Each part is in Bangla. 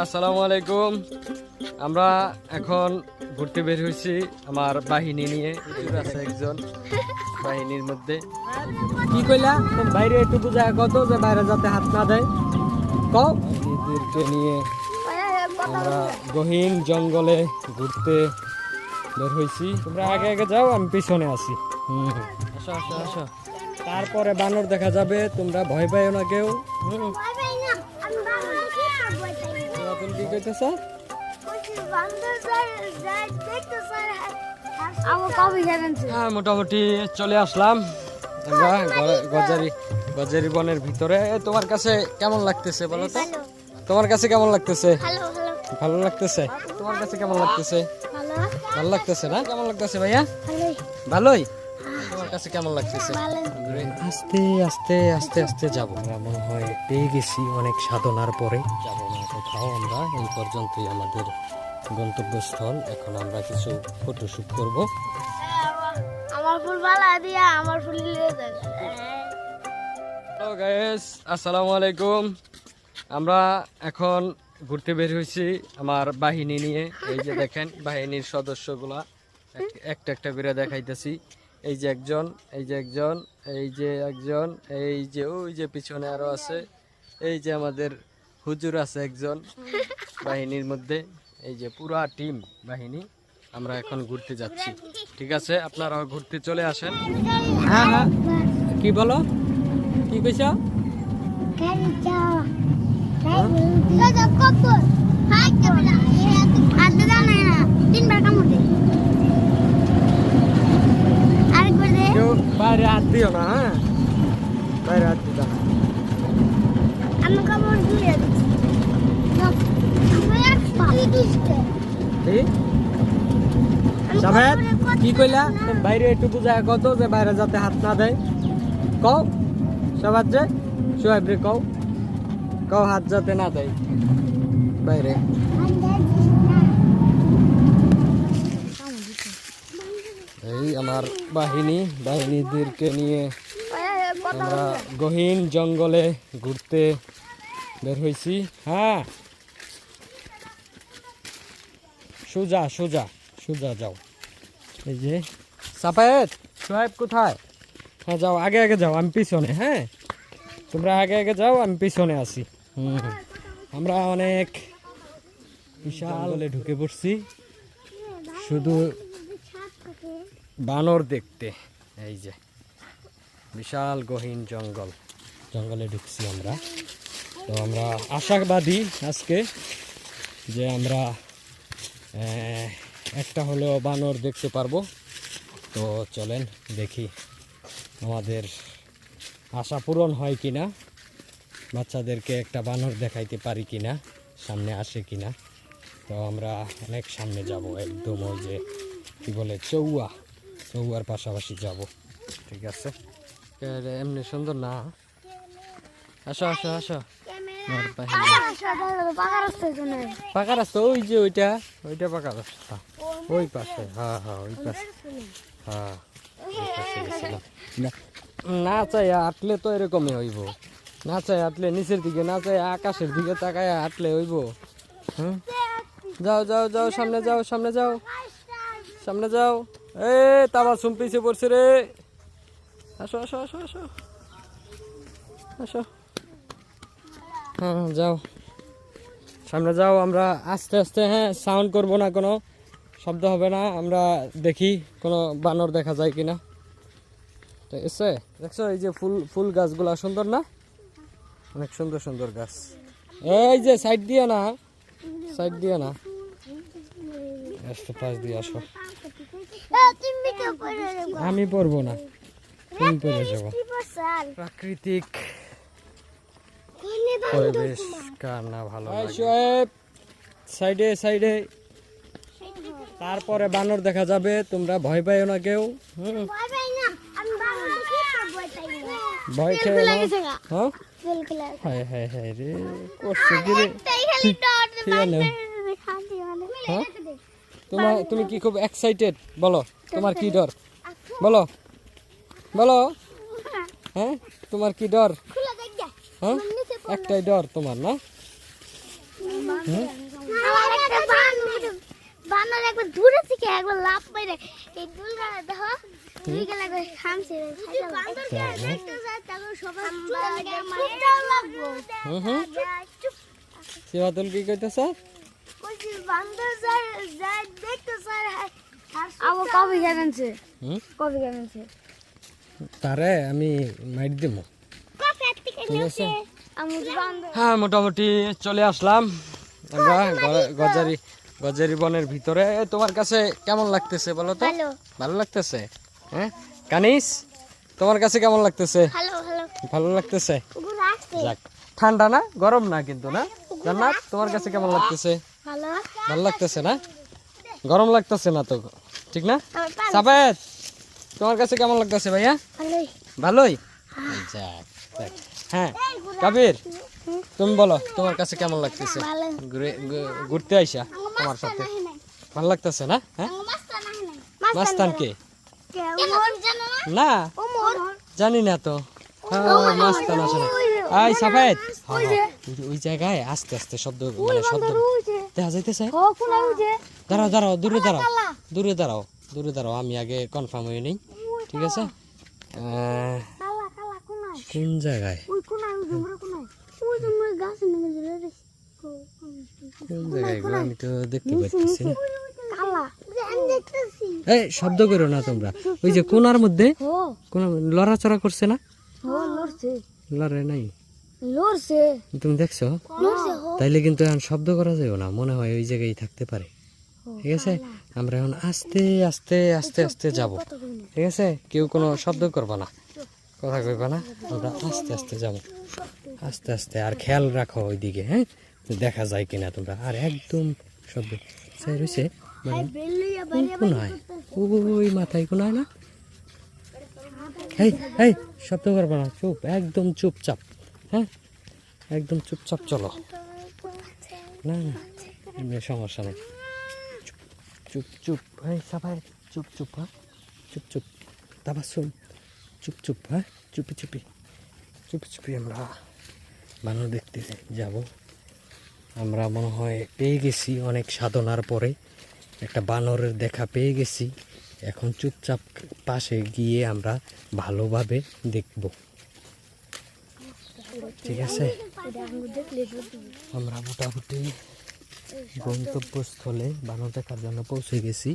আসসালামু আলাইকুম আমরা এখন ঘুরতে বের হয়েছি আমার বাহিনী নিয়ে। আছে একজন। বাহিনীর মধ্যে। কি কইলা? বাইরে একটু বুঝায় কত যে বাইরে যাতে হাত না দেয়। নিয়ে আমরা গহীন জঙ্গলে ঘুরতে বের হয়েছি তোমরা আগে আগে যাও আমি পিছনে আছি। হুম। আসো আসো আসো। তারপরে বানর দেখা যাবে তোমরা ভয় পাইও না কেউ। হুম। কইতেছ? হ্যাঁ মোটামুটি চলে আসলাম। আমরা গজারি গজারি বনের ভিতরে। তোমার কাছে কেমন লাগতেছে বলো তো? তোমার কাছে কেমন লাগতেছে? হ্যালো হ্যালো ভালো লাগতেছে? তোমার কাছে কেমন লাগতেছে? ভালো। ভালো লাগতেছে না? কেমন লাগতেছে ভাইয়া? ভালো ভালোই? কাছে কেমন লাগতেছে? আস্তে আস্তে আস্তে আস্তে যাব। আমরা মনে হয় পেয়ে গেছি অনেক সাধনার পরে। যাব না কোথাও আমরা। এই পর্যন্তই আমাদের গন্তব্যস্থল। এখন আমরা কিছু ফটোশুট করব। আমার ফুল ভালো দিয়া আমার ফুল হ্যালো গাইস আসসালামু আলাইকুম। আমরা এখন ঘুরতে বের হয়েছি আমার বাহিনী নিয়ে। এই যে দেখেন বাহিনীর সদস্যগুলা। এক- একটা একটা করে দেখাইতেছি। এই যে একজন, এই যে একজন, এই যে একজন, এই যে ওই যে পিছনে আরও আছে, এই যে আমাদের হুজুর আছে একজন বাহিনীর মধ্যে, এই যে পুরা টিম বাহিনী, আমরা এখন ঘুরতে যাচ্ছি। ঠিক আছে, আপনারাও ঘুরতে চলে আসেন। হ্যাঁ হ্যাঁ। কি বলো? কি কইছো? কত বাইরে হাত দিও না হ্যাঁ? বাইরে হাত দিও না। আমি কামড় দিয়ে দিচ্ছি। কি? কইলা? বাইরে একটু বুঝায় কত যে বাইরে যাতে হাত না দেয়। কও সবার যে সোহেব রে কও। কও হাত যাতে না দেয়। বাইরে এই আমার বাহিনী, বাহিনীদেরকে নিয়ে আমরা গহীন জঙ্গলে ঘুরতে বের হয়েছি। হ্যাঁ। সোজা সোজা সোজা যাও। এই যে সাপায়েত সোহেব কোথায়? হ্যাঁ যাও, আগে আগে যাও, আমি পিছনে হ্যাঁ। তোমরা আগে আগে যাও, আমি পিছনে আছি। হুম। আমরা অনেক বিশাল ঢুকে পড়ছি। শুধু বানর দেখতে। এই যে, বিশাল গহীন জঙ্গল। জঙ্গলে ঢুকছি আমরা। তো আমরা আশাবাদী আজকে যে আমরা একটা হলেও বানর দেখতে পারব। তো চলেন দেখি আমাদের আশা পূরণ হয় কি না বাচ্চাদেরকে একটা বানর দেখাইতে পারি কি না সামনে আসে কি না তো আমরা অনেক সামনে যাব, একদম ওই যে, কী বলে, চৌয়া। চৌয়ার পাশাপাশি যাব। ঠিক আছে? এর এমনি সুন্দর না। আসো আসো আসো। পাকা রাস্তা ওই যে ওইটা ওইটা পাকা রাস্তা। ওই পাশে হ্যাঁ হ্যাঁ ওই পাশে। হ্যাঁ না চাই আটলে তো এরকমই হইব। না চাই আটলে নিচের দিকে না চাই আকাশের দিকে তাকায় আটলে হইব। হুম? যাও যাও যাও সামনে যাও সামনে যাও। সামনে যাও। এ তাবা সুম্পিছে পড়ছে রে। আসো আসো আসো আসো। আসো। হ্যাঁ, যাও। সামনে যাও আমরা আস্তে আস্তে হ্যাঁ সাউন্ড করব না কোনো। শব্দ হবে না আমরা দেখি কোনো বানর দেখা যায় কিনা। তো এসে দেখছ এই যে ফুল ফুল গাছগুলা সুন্দর না? অনেক সুন্দর সুন্দর গাছ। এই যে সাইড দিয়ে না সাইড দিয়ে না। আসতে পাশ দিয়ে আসো তুমি ভিডিও করে দেবো আমি পড়ব না তুমি পড়ে যাব। প্রাকৃতিক পরিবেশ কার না ভালো সাইডে সাইডে। তারপরে বানর দেখা যাবে তোমরা ভয় পাইও না কেউ। হুম ভয় খেয়ে না হ্যাঁ? হায় হায় রে করছে কি রে? তাই খালি ডট ঠিক আছে হ্যাঁ? তোমার তুমি কি খুব এক্সাইটেড বলো তোমার কি ডর? বলো। বলো। হ্যাঁ। তোমার কি ডর? খুলে হ্যাঁ? একটাই ডর তোমার না? বানর। বানর একবার দূরে থেকে একবার লাভ মেরে এই দুলটা দেখো। দুই গেলে একবার খামছে বান্দরকে দেখতে যায় তখন সবাই চুপটাও লাগবো হুম হুম। কি কইতেছ? তারে আমি মাইট দিব বান্দর হ্যাঁ মোটামুটি চলে আসলাম। আমরা গজারি গজারি বনের ভিতরে। তোমার কাছে কেমন লাগতেছে বলো তো? ভালো। ভালো লাগতেছে? হ্যাঁ? কানিস তোমার কাছে কেমন লাগতেছে? ভালো লাগতেছে? যাক। ঠান্ডা না গরম না কিন্তু না? জান্নাত তোমার কাছে কেমন লাগতেছে? ভালো? ভালো লাগতেছে না? গরম লাগতেছে না তো ঠিক না? সাবেদ তোমার কাছে কেমন লাগতেছে ভাইয়া? ভালোই। হ্যাঁ কাবির তুমি বলো তোমার কাছে কেমন লাগতেছে? ঘুরতে আইসা তোমার সাথে? ভালো লাগতেছে না হ্যাঁ? মাস্তান কে? না জানি না তো। হ্যাঁ, মাস্তান আসলে আই সাফেদ ওই ওই জায়গায় আস্তে আস্তে শব্দ মানে শব্দ দেখা যাইতেছে? দাঁড়াও দাঁড়াও দূরে দাঁড়াও। দূরে দাঁড়াও দূরে দাঁড়াও আমি আগে কনফার্ম হয়ে নেই। ঠিক আছে? কোন জায়গায়? কোন জায়গায়? আমি তো দেখতে পাচ্ছি না। এই শব্দ করো না তোমরা। ওই যে কোনার মধ্যে কোন লড়াচড়া করছে না? লড়ে নাই? লড়ছে। তুমি দেখছ? তাইলে কিন্তু এখন শব্দ করা যাবে না মনে হয় ওই জায়গায় থাকতে পারে। ঠিক আছে? আমরা এখন আস্তে আস্তে আস্তে আস্তে যাব। ঠিক আছে? কেউ কোনো শব্দ করবা না। কথা কইবা না। আমরা আস্তে আস্তে যাব। আস্তে আস্তে আর খেয়াল রাখো ওইদিকে হ্যাঁ? দেখা যায় কিনা তোমরা। আর একদম শব্দ। চাই রয়েছে মানে কোনায়? ওই মাথায় কোনায় না? এই এই শব্দ করবা না চুপ একদম চুপচাপ। হ্যাঁ? একদম চুপচাপ চলো। না না এমনি সমস্যা নেই। চুপ, চুপ এই সবাই চুপ চুপ হ্যাঁ? চুপ চুপ। তারপর শুন চুপ চুপ হ্যাঁ? চুপি চুপি। চুপি চুপি আমরা বানর দেখতে যাব। আমরা মনে হয় পেয়ে গেছি অনেক সাধনার পরে। একটা বানরের দেখা পেয়ে গেছি। এখন চুপচাপ পাশে গিয়ে আমরা ভালোভাবে দেখব। ঠিক আছে। আমরা মোটামুটি গন্তব্যস্থলে বানর দেখার জন্য পৌঁছে গেছি।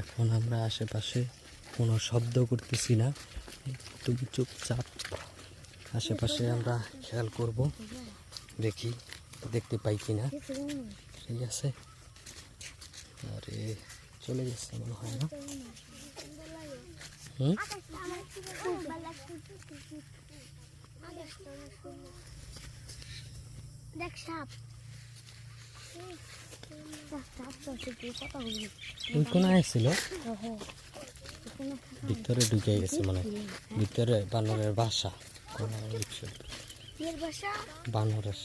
এখন আমরা আশেপাশে কোনো শব্দ করতেছি না। তুমি চুপচাপ আশেপাশে আমরা খেয়াল করব, দেখি দেখতে পাই কি না ঠিক আছে? আরে, চলে গেছে মনে হয় না। হুম? দেখ সাপ। কোনো আসছিল ভিতরে ঢুকে গেছে মানে। ভিতরে বানরের বাসা। বানরের।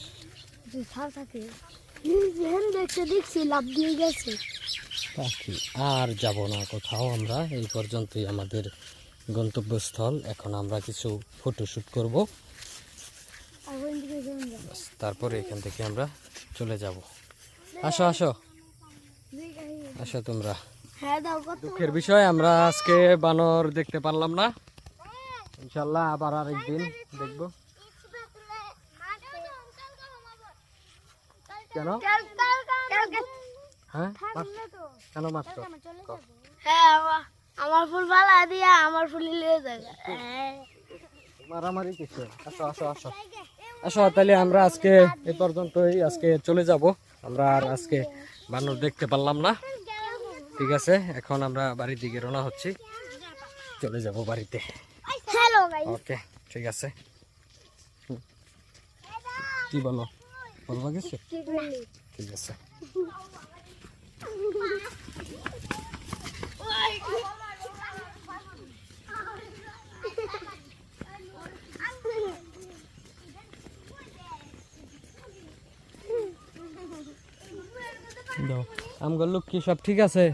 পাখি আর যাব না কোথাও আমরা। এই পর্যন্তই আমাদের গন্তব্যস্থল। এখন আমরা কিছু ফটোশ্যুট করব আর ওই দিকে যাবেন যা ব্যাস, তারপরে এখান থেকে আমরা চলে যাব। আসো আসো। আসো তোমরা। দুঃখের বিষয় আমরা আজকে বানর দেখতে পারলাম না। ইনশাল্লাহ আবার আরেকদিন দেখব। কেন? হ্যাঁ? কেন মারছো হ্যাঁ আমার ফুল ভালো দিয়া আমার ফুল লিয়ে যাবে। মারামারি কিছু আসো আসো আসো। আসো তাহলে আমরা আজকে এই পর্যন্তই আজকে চলে যাব। আমরা আর আজকে বানর দেখতে পারলাম না। ঠিক আছে এখন আমরা বাড়ির দিকে রওনা হচ্ছি। চলে যাব বাড়িতে। ওকে ঠিক আছে। কি বলো? বলবা কিছু? ঠিক আছে। দাও। আমগুলো লোক কি সব ঠিক আছে?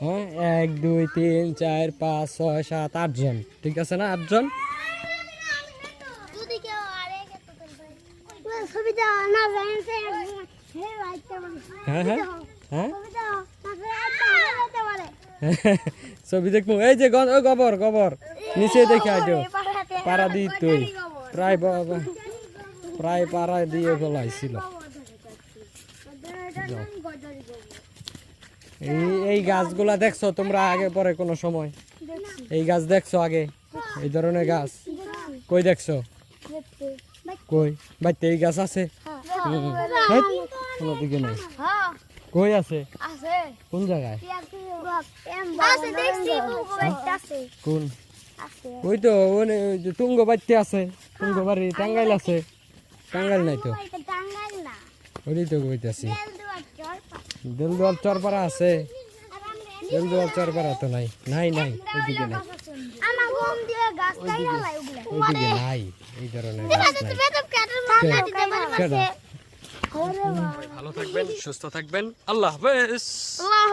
হ্যাঁ এক দুই তিন চার পাঁচ ছয় সাত আটজন ঠিক আছে না আটজন ছবি হ্যাঁ হ্যাঁ। হ্যাঁ? ছবি দেখব। এই যে ওই গোবর গোবর। নিচে দেখে আজো পাড়া দিই তুই। প্রায় প্রায় পাড়া দিয়ে ফেলাইছিল এই এই গাছগুলা দেখছ তোমরা আগে পরে কোনো সময়? এই গাছ দেখছ আগে? এই ধরনের গাছ? কই দেখছ? কই? বাইতে এই গাছ আছে? হুম। হেৎ, কোনো দিকে নাই। কই আছে? আছে। কোন জায়গায়? আছে দেখছি আছে। কোন? আছে। ওই তো ওনে ওই যে তুঙ্গ বাড়তে আছে। তুঙ্গ বাড়ি টাঙ্গাইল আছে। টাঙ্গাইল নাই তো? ওই তো কইতাছি। দেলদুয়াল চরপাড়া আছে। আমরা চরপাড়া তো নাই। নাই নাই ওইদিকে নাই। ওইদিকে নাই। এই ধরনের ভালো থাকবেন সুস্থ থাকবেন। আল্লাহ হাফেজ। আল্লাহ